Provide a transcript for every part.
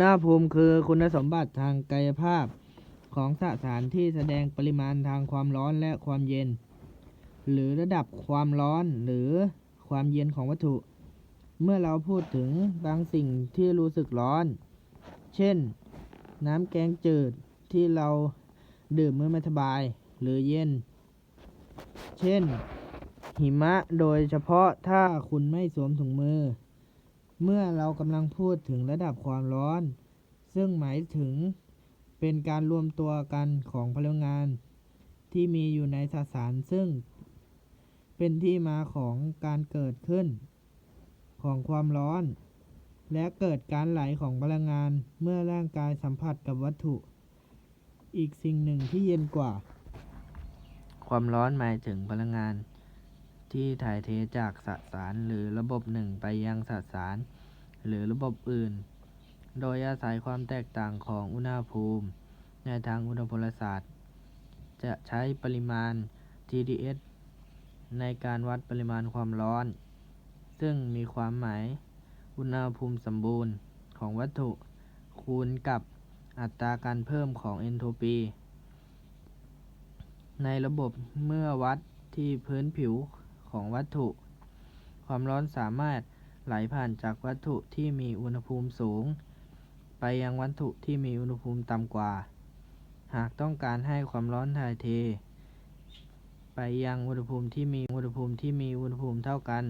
อุณหภูมิคือคุณสมบัติทางกายภาพของสสารที่แสดงปริมาณทางความร้อนและความเย็น หรือระดับความร้อนหรือความเย็นของวัตถุ เมื่อเราพูดถึงบางสิ่งที่รู้สึกร้อน เช่น น้ำแกงจืดที่เราดื่มเมื่อไม่สบายหรือเย็น เช่น หิมะโดยเฉพาะถ้าคุณไม่สวมถุงมือ เมื่อเรากำลังพูดถึงระดับความร้อน ซึ่งหมายถึงเป็นการรวมตัวกันของพลังงาน ที่มีอยู่ในสสารซึ่ง เป็นที่มาของการเกิดขึ้น ของความร้อน และเกิดการไหลของพลังงานเมื่อร่างกายสัมผัสกับวัตถุ อีกสิ่งหนึ่งที่เย็นกว่า ความร้อนหมายถึงพลังงาน ที่ถ่ายเทจากสสารหรือระบบหนึ่งไปยังสสาร หรือระบบอื่น โดยอาศัยความแตกต่างของอุณหภูมิ ในทางอุณหภูมิศาสตร์ จะใช้ปริมาณ TDS ในการวัดปริมาณความร้อน ซึ่งมีความหมายอุณหภูมิสมบูรณ์ของวัตถุ คูณกับอัตราการเพิ่มของเอนโทรปี ในระบบเมื่อวัดที่พื้นผิว ของวัตถุ ความร้อนสามารถไหลผ่านจากวัตถุที่มีอุณหภูมิสูง ไปยังวัตถุที่มีอุณหภูมิต่ำกว่า หากต้องการให้ความร้อนถ่ายเท ไปยังอุณหภูมิที่มีอุณหภูมิที่มีอุณหภูมิเท่ากัน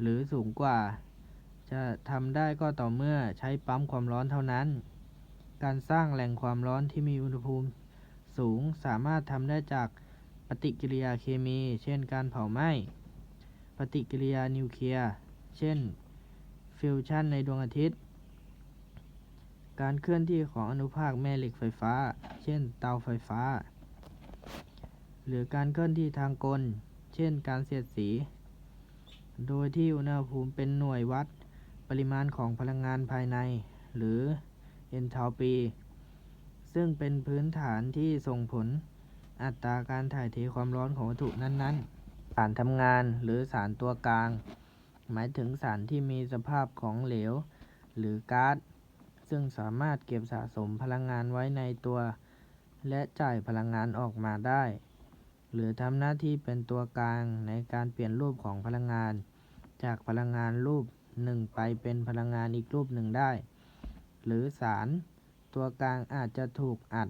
หรือสูงกว่า จะทำได้ก็ต่อเมื่อใช้ปั๊มความร้อนเท่านั้น การสร้างแหล่งความร้อนที่มีอุณหภูมิสูงสามารถทำได้จาก ปฏิกิริยาเคมี เช่นการเผาไหม้ ปฏิกิริยานิวเคลียร์ เช่น ฟิวชันในดวงอาทิตย์ การเคลื่อนที่ของอนุภาคแม่เหล็กไฟฟ้า เช่น เตาไฟฟ้า หรือการเคลื่อนที่ทางกล เช่น การเสียดสี โดยที่อุณหภูมิเป็นหน่วยวัดปริมาณของพลังงานภายใน หรือ enthalpy ซึ่งเป็นพื้นฐานที่ส่งผล อัตราการถ่ายเทความร้อนของวัตถุนั้นๆ สารทำงานหรือสารตัวกลาง หมายถึงสารที่มีสภาพของเหลว หรือก๊าซซึ่งสามารถเก็บสะสมพลังงานไว้ในตัว และจ่ายพลังงานออกมาได้ หรือทำหน้าที่เป็นตัวกลางในการเปลี่ยนรูปของพลังงาน จากพลังงานรูปหนึ่งไปเป็นพลังงานอีกรูปหนึ่งได้ หรือสารตัวกลางอาจจะถูกอัด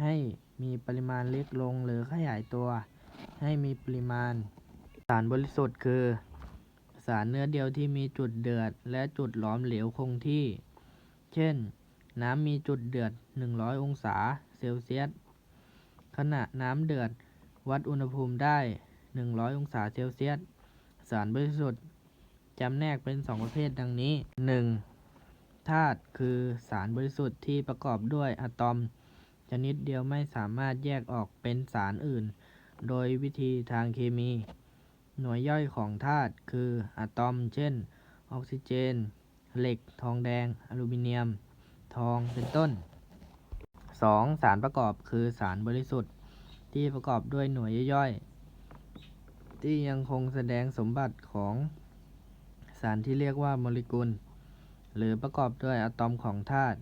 ให้ มีปริมาณเล็กลงหรือขยายตัว ให้มีปริมาณ สารบริสุทธิ์คือ สารเนื้อเดียวที่มีจุดเดือด และจุดหลอมเหลวคงที่ เช่น น้ำมีจุดเดือด 100 องศาเซลเซียส ขณะน้ำเดือดวัดอุณหภูมิได้ 100 องศาเซลเซียส สารบริสุทธิ์จำแนกเป็น 2 ประเภทดังนี้ 1. ธาตุคือสารบริสุทธิ์ที่ประกอบด้วยอะตอม ชนิดเดียวไม่สามารถแยกออกเป็นสารอื่น โดยวิธีทางเคมี หน่วยย่อยของธาตุคืออะตอม เช่น ออกซิเจน เหล็ก ทองแดง อลูมิเนียม ทอง เป็นต้น 2. สารประกอบคือสารบริสุทธิ์ที่ประกอบด้วยหน่วยย่อยๆ ที่ยังคงแสดงสมบัติของสารที่เรียกว่าโมเลกุล หรือประกอบด้วยอะตอมของธาตุ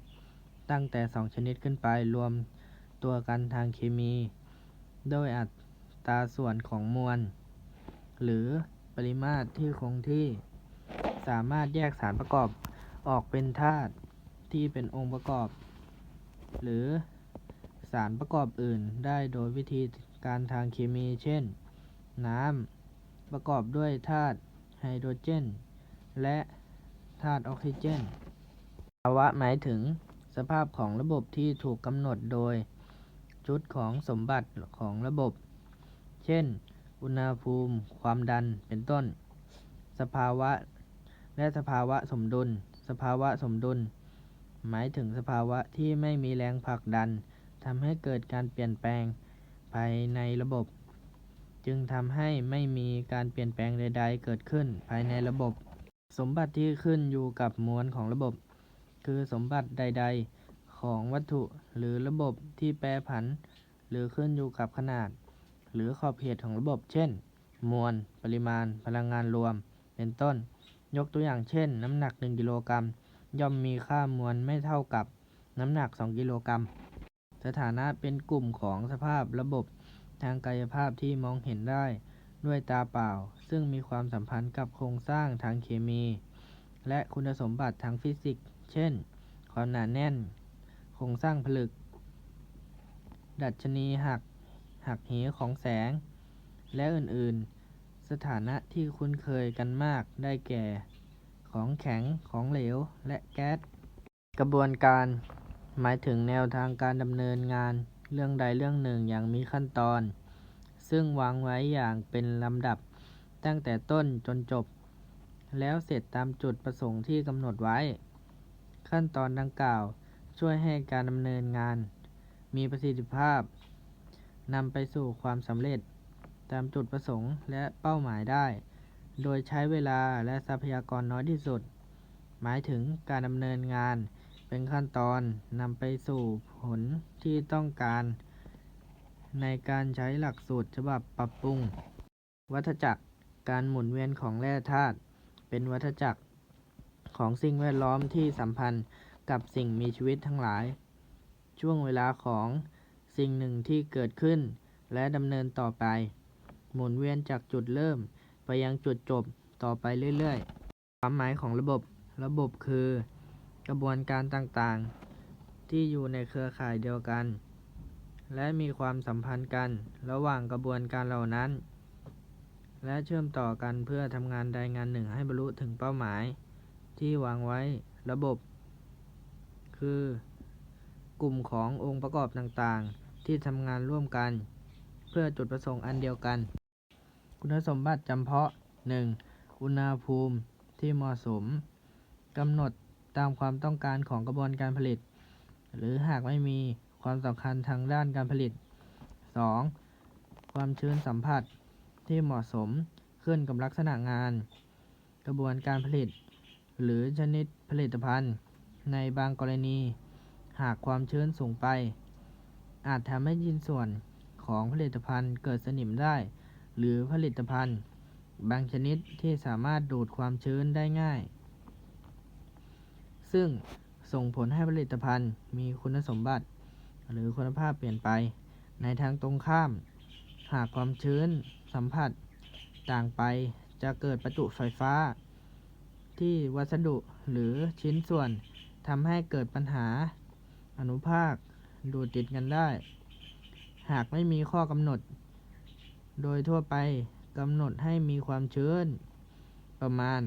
ตั้งแต่ 2 ชนิดขึ้นไปรวม ตัวกันทางเคมี โดยอัตราส่วนของมวล หรือปริมาตรที่คงที่ สามารถแยกสารประกอบออกเป็นธาตุที่เป็นองค์ประกอบ หรือสารประกอบอื่นได้โดยวิธีการทางเคมี เช่น น้ำประกอบด้วยธาตุไฮโดรเจน และธาตุออกซิเจน ภาวะหมายถึงสภาพของระบบที่ถูกกำหนดโดย ชุดของสมบัติของระบบ เช่น อุณหภูมิ ความดัน เป็นต้น สภาวะ และสภาวะสมดุล สภาวะสมดุล หมายถึงสภาวะที่ไม่มีแรงผลักดันทำให้เกิดการเปลี่ยนแปลงภายในระบบ จึงทำให้ไม่มีการเปลี่ยนแปลงใด ๆ เกิดขึ้นภายในระบบ สมบัติที่ขึ้นอยู่กับมวลของระบบ คือสมบัติใด ๆ ของวัตถุหรือระบบที่แปรผัน หรือขึ้นอยู่กับขนาด หรือขอบเขตของระบบ เช่น มวล ปริมาณ พลังงานรวม เป็นต้น ยกตัวอย่างเช่น น้ำหนัก 1 กิโลกรัม ย่อมมีค่ามวลไม่เท่ากับน้ำหนัก 2 กิโลกรัม สถานะเป็นกลุ่มของสภาพระบบทางกายภาพที่มองเห็นได้ด้วยตาเปล่า ซึ่งมีความสัมพันธ์กับโครงสร้างทางเคมี และคุณสมบัติทางฟิสิกส์ เช่น ความหนาแน่น โครงสร้างผลึก ดัชนีหัก หักเหของแสง และอื่นๆ สถานะที่คุ้นเคยกันมากได้แก่ ของแข็งของเหลวและแก๊ส กระบวนการ หมายถึงแนวทางการดำเนินงานเรื่องใดเรื่องหนึ่งอย่างมีขั้นตอน ซึ่งวางไว้อย่างเป็นลำดับตั้งแต่ต้นจนจบ แล้วเสร็จตามจุดประสงค์ที่กำหนดไว้ ขั้นตอนดังกล่าว ช่วยให้การดำเนินงาน มีประสิทธิภาพนำไปสู่ความสำเร็จ ตามจุดประสงค์และเป้าหมายได้ โดยใช้เวลาและทรัพยากรน้อยที่สุด หมายถึงการดำเนินงาน เป็นขั้นตอนนำไปสู่ผลที่ต้องการ ในการใช้หลักสูตรฉบับปรับปรุง วัฏจักรการหมุนเวียนของแร่ธาตุเป็นวัฏจักรของสิ่งแวดล้อมที่สัมพันธ์ กับสิ่งมีชีวิตทั้งหลาย ช่วงเวลาของสิ่งหนึ่งที่เกิดขึ้น และดำเนินต่อไป หมุนเวียนจากจุดเริ่ม ไปยังจุดจบต่อไปเรื่อยๆ ความหมายของระบบ ระบบคือ กระบวนการต่างๆ ที่อยู่ในเครือข่ายเดียวกัน และมีความสัมพันธ์กันระหว่างกระบวนการเหล่านั้น และเชื่อมต่อกันเพื่อทำงานใดงานหนึ่งให้บรรลุถึงเป้าหมาย ที่วางไว้ระบบ คือ กลุ่มขององค์ประกอบต่างๆ ที่ทำงานร่วมกัน เพื่อจุดประสงค์อันเดียวกัน คุณสมบัติจำเพาะ 1. อุณหภูมิที่เหมาะสมกำหนดตามความต้องการของกระบวนการผลิต หรือหากไม่มีความสำคัญทางด้านการผลิต 2. ความชื้นสัมผัสที่เหมาะสมขึ้นกับลักษณะงาน กระบวนการผลิต หรือชนิดผลิตภัณฑ์ ในบางกรณี หากความชื้นสูงไป อาจทำให้ชิ้นส่วนของผลิตภัณฑ์เกิดสนิมได้ หรือผลิตภัณฑ์ บางชนิดที่สามารถดูดความชื้นได้ง่าย ซึ่งส่งผลให้ผลิตภัณฑ์มีคุณสมบัติ หรือคุณภาพเปลี่ยนไป ในทางตรงข้าม หากความชื้นสัมผัส ต่างไปจะเกิดประจุไฟฟ้า ที่วัสดุหรือชิ้นส่วน ทำให้เกิดปัญหาอนุภาคดูดติดกันได้ หากไม่มีข้อกำหนด โดยทั่วไปกำหนดให้มีความชื้น ประมาณ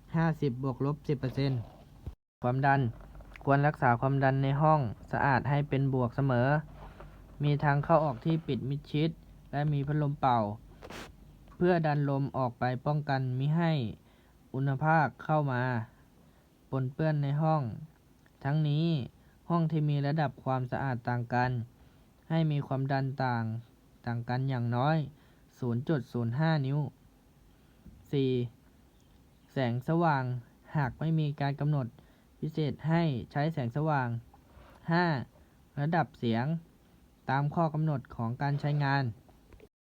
50 บวกลบ 10%ความดันควรรักษาความดันในห้องสะอาดให้เป็นบวกเสมอ มีทางเข้าออกที่ปิดมิดชิด และมีพัดลมเป่า เพื่อดันลมออกไปป้องกันมิให้อุณหภาคเข้ามา ปนเปื้อนในห้อง ทั้งนี้ห้องที่มีระดับความสะอาดต่างกัน ให้มีความดันต่างต่างกันอย่างน้อย 0.05 นิ้ว 4. แสงสว่างหากไม่มีการกำหนดพิเศษให้ใช้แสงสว่าง 5. ระดับเสียง ตามข้อกำหนดของการใช้งาน